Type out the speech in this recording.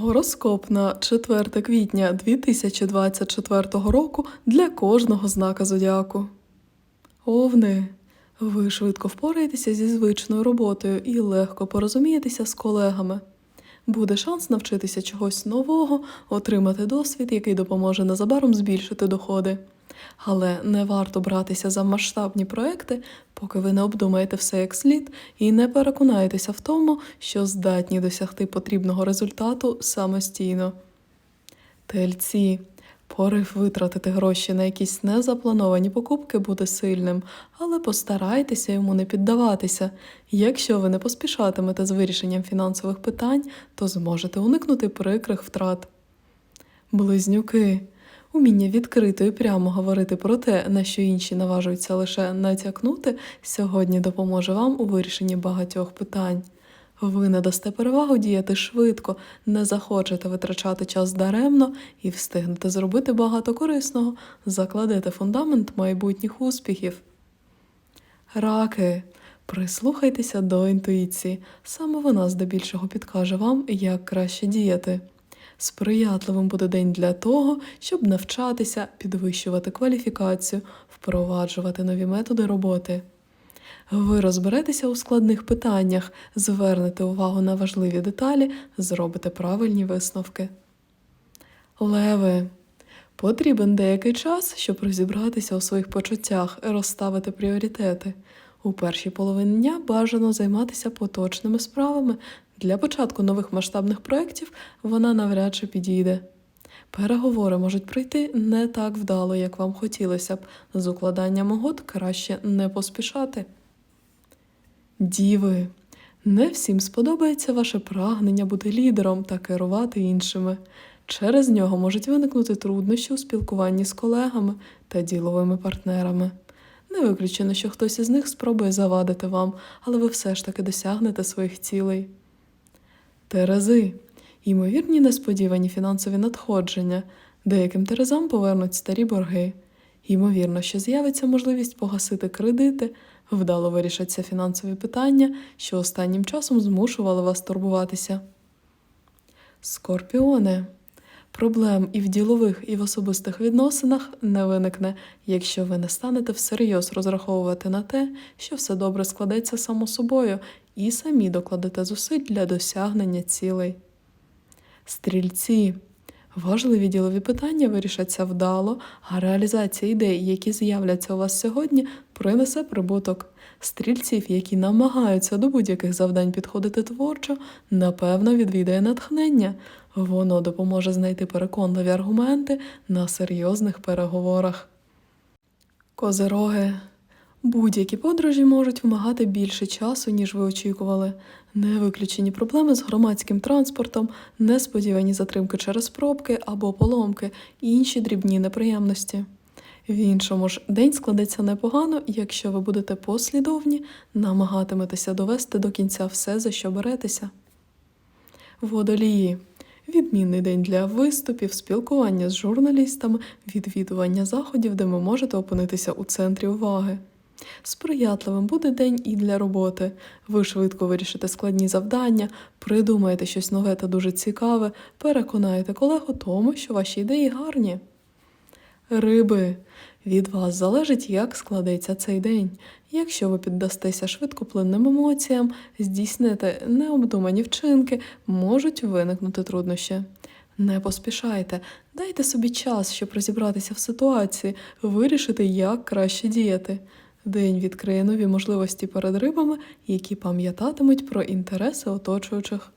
Гороскоп на 4 квітня 2024 року для кожного знака зодіаку. Овни. Ви швидко впораєтеся зі звичною роботою і легко порозумієтеся з колегами. Буде шанс навчитися чогось нового, отримати досвід, який допоможе незабаром збільшити доходи. Але не варто братися за масштабні проекти, поки ви не обдумаєте все як слід і не переконаєтеся в тому, що здатні досягти потрібного результату самостійно. Тельці. Порив витратити гроші на якісь незаплановані покупки буде сильним, але постарайтеся йому не піддаватися. Якщо ви не поспішатимете з вирішенням фінансових питань, то зможете уникнути прикрих втрат. Близнюки. Уміння відкрито і прямо говорити про те, на що інші наважуються лише натякнути, сьогодні допоможе вам у вирішенні багатьох питань. Ви надасте перевагу діяти швидко, не захочете витрачати час даремно і встигнете зробити багато корисного, закладете фундамент майбутніх успіхів. Раки. Прислухайтеся до інтуїції. Саме вона здебільшого підкаже вам, як краще діяти. Сприятливим буде день для того, щоб навчатися, підвищувати кваліфікацію, впроваджувати нові методи роботи. Ви розберетеся у складних питаннях, звернете увагу на важливі деталі, зробите правильні висновки. Леви. Потрібен деякий час, щоб розібратися у своїх почуттях, розставити пріоритети. У першій половині дня бажано займатися поточними справами. Для початку нових масштабних проєктів вона навряд чи підійде. Переговори можуть пройти не так вдало, як вам хотілося б. З укладанням угод краще не поспішати. Діви. Не всім сподобається ваше прагнення бути лідером та керувати іншими. Через нього можуть виникнути труднощі у спілкуванні з колегами та діловими партнерами. Не виключено, що хтось із них спробує завадити вам, але ви все ж таки досягнете своїх цілей. Терези. Ймовірні несподівані фінансові надходження. Деяким терезам повернуть старі борги. Ймовірно, що з'явиться можливість погасити кредити, вдало вирішаться фінансові питання, що останнім часом змушували вас турбуватися. Скорпіони. Проблем і в ділових, і в особистих відносинах не виникне, якщо ви не станете всерйоз розраховувати на те, що все добре складеться само собою, і самі докладете зусиль для досягнення цілей. Стрільці. Важливі ділові питання вирішаться вдало, а реалізація ідей, які з'являться у вас сьогодні, принесе прибуток. Стрільців, які намагаються до будь-яких завдань підходити творчо, напевно відвідає натхнення. Воно допоможе знайти переконливі аргументи на серйозних переговорах. Козероги. Будь-які подорожі можуть вимагати більше часу, ніж ви очікували. Не виключені проблеми з громадським транспортом, несподівані затримки через пробки або поломки і інші дрібні неприємності. В іншому ж день складеться непогано, якщо ви будете послідовні, намагатиметеся довести до кінця все, за що беретеся. Водолії. Відмінний день для виступів, спілкування з журналістами, відвідування заходів, де ви можете опинитися у центрі уваги. Сприятливим буде день і для роботи. Ви швидко вирішите складні завдання, придумаєте щось нове та дуже цікаве, переконаєте колег у тому, що ваші ідеї гарні. Риби. Від вас залежить, як складеться цей день. Якщо ви піддастеся швидкоплинним емоціям, здійсните необдумані вчинки, можуть виникнути труднощі. Не поспішайте, дайте собі час, щоб розібратися в ситуації, вирішити, як краще діяти. День відкриє нові можливості перед рибами, які пам'ятатимуть про інтереси оточуючих.